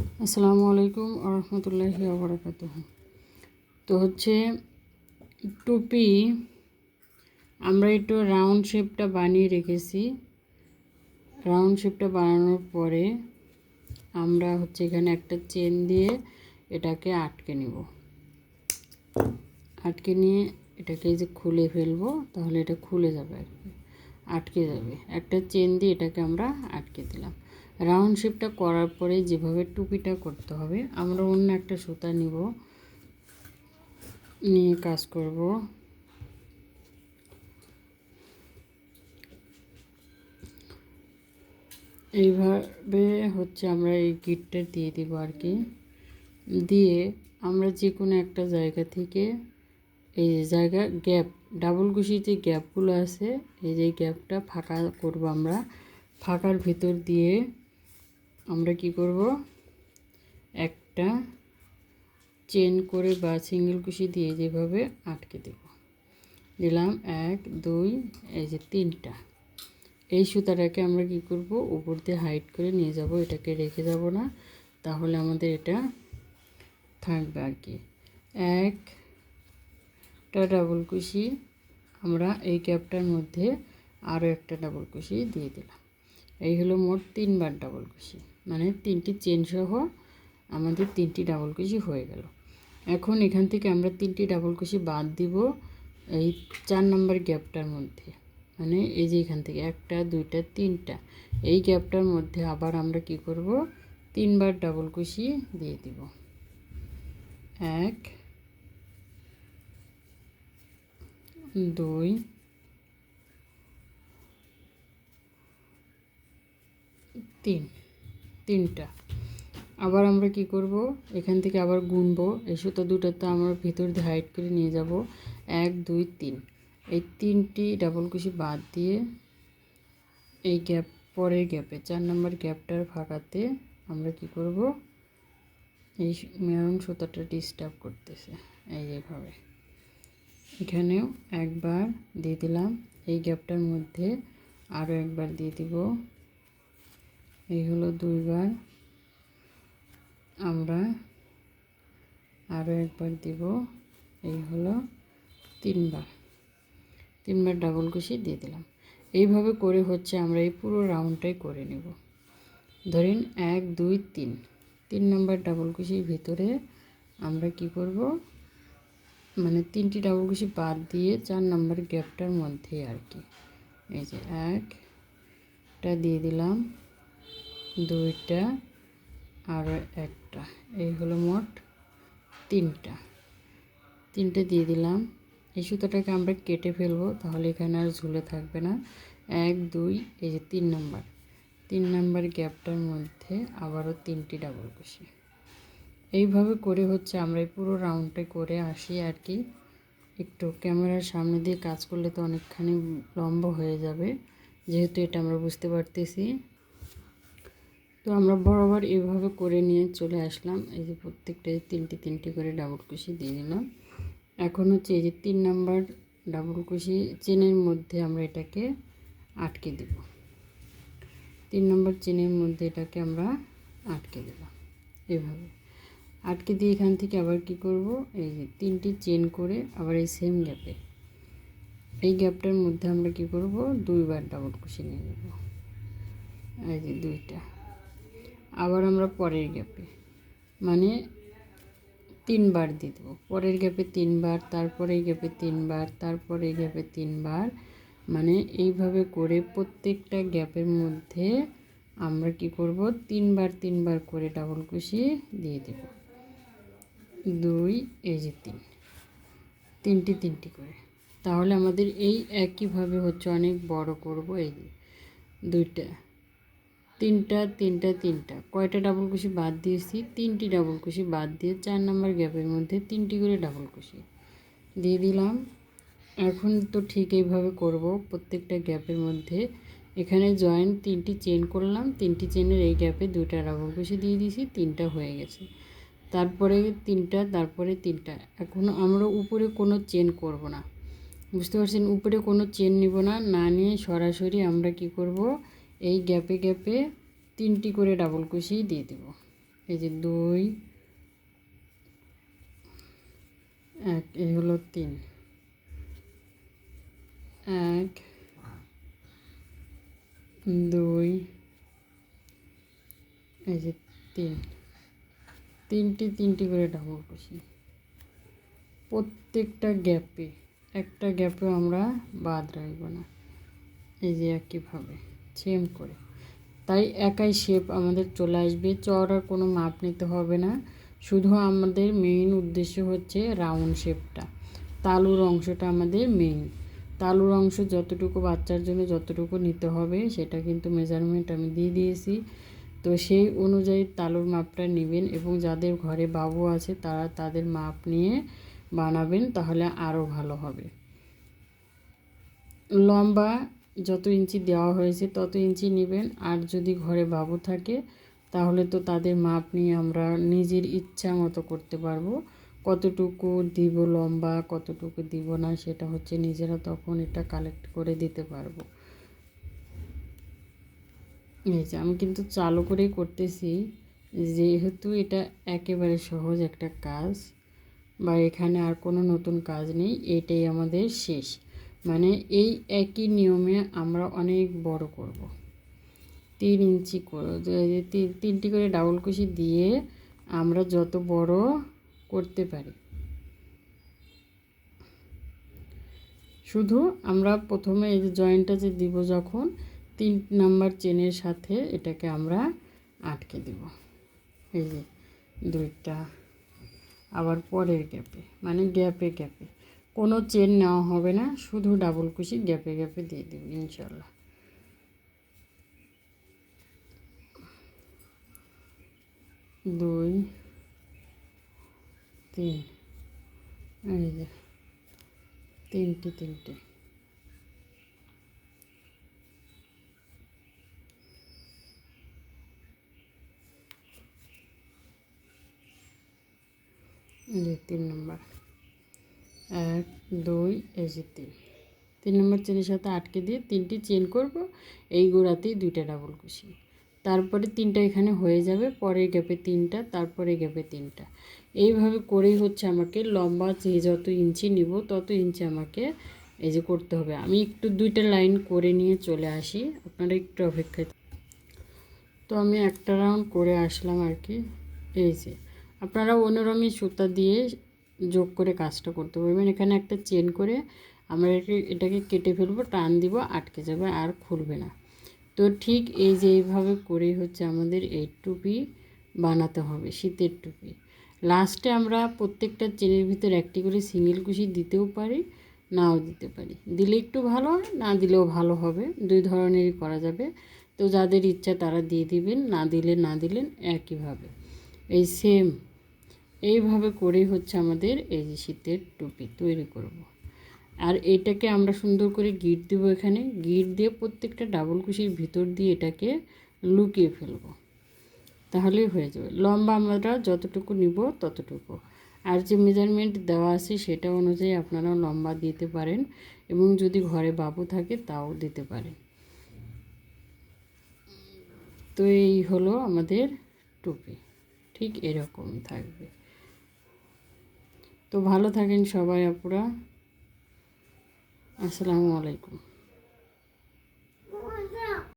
আসসালামু আলাইকুম আরহামতুল্লাহি আবরাকাত তো হচ্ছে টুপি, আমরা একটু রাউন্ড শেপটা বানিয়ে রেখেছি। রাউন্ড শেপটা বানানোর পরে আমরা হচ্ছে এখানে একটা চেন দিয়ে এটাকে আটকে নিব। আটকে নিয়ে এটাকে যে খুলে ফেলব, তাহলে এটা খুলে যাবে আর কি, আটকে যাবে। একটা চেন দিয়ে এটাকে আমরা আটকে দিলাম। রাউন্ড শেপটা করার পরে যেভাবে টুপিটা করতে হবে, আমরা অন্য একটা সুতা নিব। নিয়ে কাজ করব। এইভাবে হচ্ছে আমরা এই গিটটা দিয়ে দিব আর কি। দিয়ে আমরা যে কোনো একটা জায়গা থেকে এই জায়গা গ্যাপ, ডাবল কুশির যে গ্যাপগুলো আছে, এই যে গ্যাপটা ফাঁকা করব আমরা। ফাঁকার ভিতর দিয়ে আমরা কি করব? একটা চেন করে বা সিঙ্গেল কুশি দিয়ে যেভাবে আটকে দেব। দিলাম এক, দুই, এই যে তিনটা। এই সুতাটাকে আমরা কি করব? উপর দিয়ে হাইট করে নিয়ে যাব, এটাকে রেখে যাব না। তাহলে আমাদের এটা থাকবে আর কি। একটা ডাবল কুশি। আমরা এই ক্যাপটার মধ্যে আরও একটা ডাবল কুশি দিয়ে দিলাম। এই হলো মোট তিনবার ডাবল কুশি। মানে তিনটি চেন সহ আমাদের তিনটি ডাবল কুশি হয়ে গেল। এখন এখান থেকে আমরা তিনটি ডাবল কুশি বাদ দিব এই চার নম্বর গ্যাপটার মধ্যে। মানে এই যে এখান থেকে একটা, দুইটা, তিনটা। এই গ্যাপটার মধ্যে আবার আমরা কি করব? তিনবার ডাবল কুশি দিয়ে দিব। এক, দুই, তিন। তিনটা। আবার আমরা কি করব? এখান থেকে আবার গুনবো। এই সুতো দুটোতে আমরা ভিতর দিয়ে হাইট করে নিয়ে যাব। এক, দুই, তিন। এই তিনটি ডাবল কুশি বাদ দিয়ে এই গ্যাপ পরের গ্যাপে চার নম্বর গ্যাপটার ফাঁকাতে আমরা কি করব? এই মেরুন সুতাটা ডিস্টার্ব করতেছে। এই যেভাবে এখানেও একবার দিয়ে দিলাম। এই গ্যাপটার মধ্যে আরও একবার দিয়ে দিব। এই হলো দুইবার আমরা আরও একবার দিব। এই হলো তিনবার। তিনবার ডাবল কুশি দিয়ে দিলাম। এইভাবে করে হচ্ছে আমরা এই পুরো রাউন্ডটাই করে নেব। ধরেন এক, দুই, তিন। তিন নম্বর ডাবল কুশির ভিতরে আমরা কি করব? মানে তিনটি ডাবল কুশি বাদ দিয়ে চার নম্বর গ্যাপটার মধ্যে আর কি। এই যে একটা দিয়ে দিলাম। দুইটা আর একটা। এই হলো মোট তিনটা। তিনটে দিয়ে দিলাম। এই সুতোটাকে আমরা কেটে ফেলব, তাহলে এখানে আর ঝুলে থাকবে না। এক, দুই, এই যে তিন নাম্বার। তিন নাম্বার গ্যাপটার মধ্যে আবারও তিনটি ডাবল কুশি এইভাবে করে হচ্ছে আমরা এই পুরো রাউন্ডটা করে আসি আর কি। একটু ক্যামেরার সামনে দিয়ে কাজ করলে তো অনেকখানি লম্বা হয়ে যাবে। যেহেতু এটা আমরা বুঝতে পারতেছি। তো আমরা বরাবর এইভাবে করে নিয়ে চলে আসলাম। এই যে প্রত্যেকটা তিনটি তিনটি করে ডাবল কুশি দিয়ে দিলাম। এখন হচ্ছে এই যে তিন নাম্বার ডাবল কুশি চেনের মধ্যে আমরা এটাকে আটকে দেব। তিন নম্বর চেনের মধ্যে এটাকে আমরা আটকে দিলাম এভাবে আটকে দিয়ে এখান থেকে আবার কি করব? এই যে তিনটি চেন করে আবার এই সেম গ্যাপে এই গ্যাপটার মধ্যে আমরা কি করব? দুইবার ডাবল কুশি নিয়ে নেব। এই যে দুইটা। আবার আমরা পরের গ্যাপে মানে তিনবার দিয়ে দেবো। পরের গ্যাপে তিনবার তারপরে গ্যাপে তিনবার তারপরে গ্যাপে তিনবার। মানে এইভাবে করে প্রত্যেকটা গ্যাপের মধ্যে আমরা কি করব? তিনবার তিনবার করে ডাবল কুশি দিয়ে দেব। দুই, এই যে তিন। তিনটি তিনটি করে। তাহলে আমাদের এই একইভাবে হচ্ছে অনেক বড় করব এই দুইটা। তিনটা তিনটা তিনটা। কয়টা ডাবল কুশি বাদ দিয়েছি? তিনটি ডাবল কুশি বাদ দিয়ে চার নাম্বার গ্যাপের মধ্যে তিনটি করে ডাবল কুশি দিয়ে দিলাম। এখন তো ঠিক এইভাবে করব। প্রত্যেকটা গ্যাপের মধ্যে এখানে জয়েন্ট তিনটি চেন করলাম। তিনটি চেনের এই গ্যাপে দুইটা ডাবল কুশি দিয়ে দিয়েছি, তিনটা হয়ে গেছে। তারপরে তিনটা তারপরে তিনটা। এখন আমরা উপরে কোনো চেন করব না। বুঝতে পারছেন? উপরে কোনো চেন নিব না। না নিয়ে সরাসরি আমরা কি করব? এই গ্যাপে গ্যাপে তিনটি করে ডাবল কুশি দিয়ে দেব। এই যে দুই, এক, এই হলো তিন। এক, দুই, এই যে তিন। তিনটি তিনটি করে ডাবল কুশি। প্রত্যেকটা গ্যাপে, একটা গ্যাপে আমরা বাদ রাখব না। এই যে একইভাবে। সেম করে। তাই একাই শেপ আমাদের চলে আসবে। চওড়ার কোনো মাপ নিতে হবে না। শুধু আমাদের মেইন উদ্দেশ্য হচ্ছে রাউন্ড শেপটা তালুর অংশটা আমাদের মেইন তালুর অংশ যতটুকু বাচ্চার জন্য যতটুকু নিতে হবে, সেটা কিন্তু মেজারমেন্ট আমি দিয়ে দিয়েছি। তো সেই অনুযায়ী তালুর মাপটা নেবেন এবং যাদের ঘরে বাবু আছে, তারা তাদের মাপ নিয়ে বানাবেন, তাহলে আরও ভালো হবে। লম্বা যত ইঞ্চি দেওয়া হয়েছে তত ইঞ্চি নেবেন। আর যদি ঘরে বাবু থাকে, তাহলে তো তাদের মাপ নিয়ে আমরা নিজের ইচ্ছা মতো করতে পারব। কতটুকু দিব লম্বা, কতটুকু দিব না, সেটা হচ্ছে নিজেরা তখন এটা কালেক্ট করে দিতে পারব। এই যে আমি কিন্তু চালু করেই করতেছি। যেহেতু এটা একেবারে সহজ একটা কাজ বা এখানে আর কোনো নতুন কাজ নেই, এটাই আমাদের শেষ। মানে এই একই নিয়মে আমরা অনেক বড় করব। তিন ইঞ্চি করে তিনটি করে ডাবল কুশি দিয়ে আমরা যত বড় করতে পারি। শুধু আমরা প্রথমে এই যে জয়েন্টটা যে দিব যখন, তিন নাম্বার চেনের সাথে এটাকে আমরা আটকে দেব। এই যে দুইটা। আবার পরের গ্যাপে মানে গ্যাপে গ্যাপে। কোনো চেন নেওয়া হবে না, শুধু ডাবল কুশি গ্যাপে গ্যাপে দিয়ে দেব ইনশাল্লাহ দুই, তিন, এই যে, তিনটে তিনটে। এই তিন নম্বর। এক, দুই, এই যে তিন। তিন নম্বর চেনের সাথে আটকে দিয়ে তিনটি চেন করব, এই গোড়াতেই দুইটা ডাবল কুশি তারপরে তিনটা এখানে হয়ে যাবে, পরের গ্যাপে তিনটা তারপরে গ্যাপে তিনটা। এইভাবে করেই হচ্ছে আমাকে লম্বা যে যত ইঞ্চি নিব, তত ইঞ্চি আমাকে এই যে করতে হবে। আমি একটু দুইটা লাইন করে নিয়ে চলে আসি, আপনারা একটু অপেক্ষায় তো আমি একটা রাউন্ড করে আসলাম আর কি। এই যে, আপনারা অনুরমী সুতা দিয়ে যোগ করে কাজটা করতে পারবেন এখানে একটা চেন করে আমরা এটাকে কেটে ফেলব, টান দিব, আটকে যাবে, আর খুলবে না। তো ঠিক এই যে এইভাবে করেই হচ্ছে আমাদের এই টুপি বানাতে হবে, শীতের টুপি। লাস্টে আমরা প্রত্যেকটা চেনের ভিতর একটি করে সিঙ্গেল কুশি দিতেও পারি, নাও দিতে পারি। দিলে একটু ভালো না দিলেও ভালো হবে। দুই ধরনেরই করা যাবে। তো যাদের ইচ্ছা তারা দিয়ে দিবেন, না দিলে না দিলেন, একইভাবে। এই সেম এইভাবে করেই হচ্ছে আমাদের এই যে শীতের টুপি তৈরি করব। আর এটাকে আমরা সুন্দর করে গিট দেবো এখানে। গিট দিয়ে প্রত্যেকটা ডাবল কুশির ভিতর দিয়ে এটাকে লুকিয়ে ফেলব। তাহলেই হয়ে যাবে। লম্বা আমরা যতটুকু নিব ততটুকু। আর যে মেজারমেন্ট দেওয়া আছে সেটা অনুযায়ী আপনারা লম্বা দিতে পারেন এবং যদি ঘরে বাবু থাকে তাও দিতে পারেন। তো এই হলো আমাদের টুপি। ঠিক এরকম থাকবে। তো ভালো থাকেন সবাই আপুরা। আসসালামু আলাইকুম।